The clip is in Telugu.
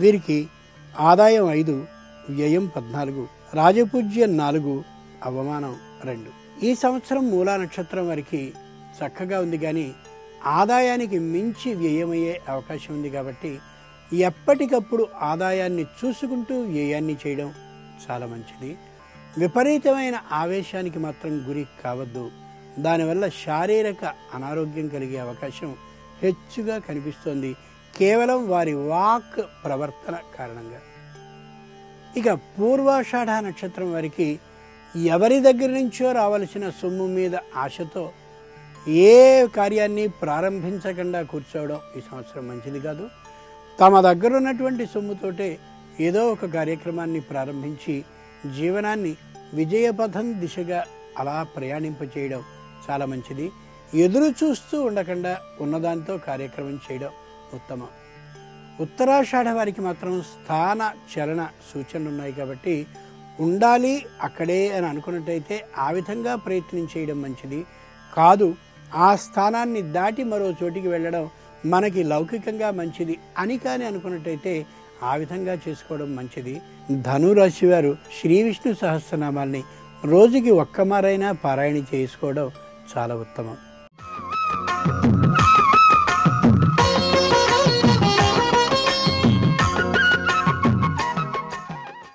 వీరికి ఆదాయం ఐదు వ్యయం పద్నాలుగు రాజపూజ్యం నాలుగు అవమానం రెండు. ఈ సంవత్సరం మూలా నక్షత్రం వారికి చక్కగా ఉంది కానీ ఆదాయానికి మించి వ్యయమయ్యే అవకాశం ఉంది కాబట్టి ఎప్పటికప్పుడు ఆదాయాన్ని చూసుకుంటూ వ్యయాన్ని చేయడం చాలా మంచిది. విపరీతమైన ఆవేశానికి మాత్రం గురి కావద్దు. దానివల్ల శారీరక అనారోగ్యం కలిగే అవకాశం హెచ్చుగా కనిపిస్తోంది. కేవలం వారి వాక్ ప్రవర్తన కారణంగా. ఇక పూర్వాషాఢ నక్షత్రం వారికి ఎవరి దగ్గర నుంచో రావలసిన సొమ్ము మీద ఆశతో ఏ కార్యాన్ని ప్రారంభించకుండా కూర్చోవడం ఈ సంవత్సరం మంచిది కాదు. తమ దగ్గర ఉన్నటువంటి సొమ్ముతోటే ఏదో ఒక కార్యక్రమాన్ని ప్రారంభించి జీవనాన్ని విజయపథం దిశగా అలా ప్రయాణింపచేయడం చాలా మంచిది. ఎదురు చూస్తూ ఉండకుండా ఉన్నదాంతో కార్యక్రమం చేయడం ఉత్తమం. ఉత్తరాషాఢ వారికి మాత్రం స్థాన చలన సూచనలు ఉన్నాయి కాబట్టి ఉండాలి అక్కడే అని అనుకున్నట్టయితే ఆ విధంగా ప్రయత్నం చేయడం మంచిది కాదు. ఆ స్థానాన్ని దాటి మరో చోటికి వెళ్ళడం మనకి లౌకికంగా మంచిది అని కానీ అనుకున్నట్టయితే ఆ విధంగా చేసుకోవడం మంచిది. ధనురాశి వారు శ్రీ విష్ణు సహస్రనామాల్ని రోజుకి ఒక్కమారైనా పారాయణ చేసుకోవడం చాలా ఉత్తమం.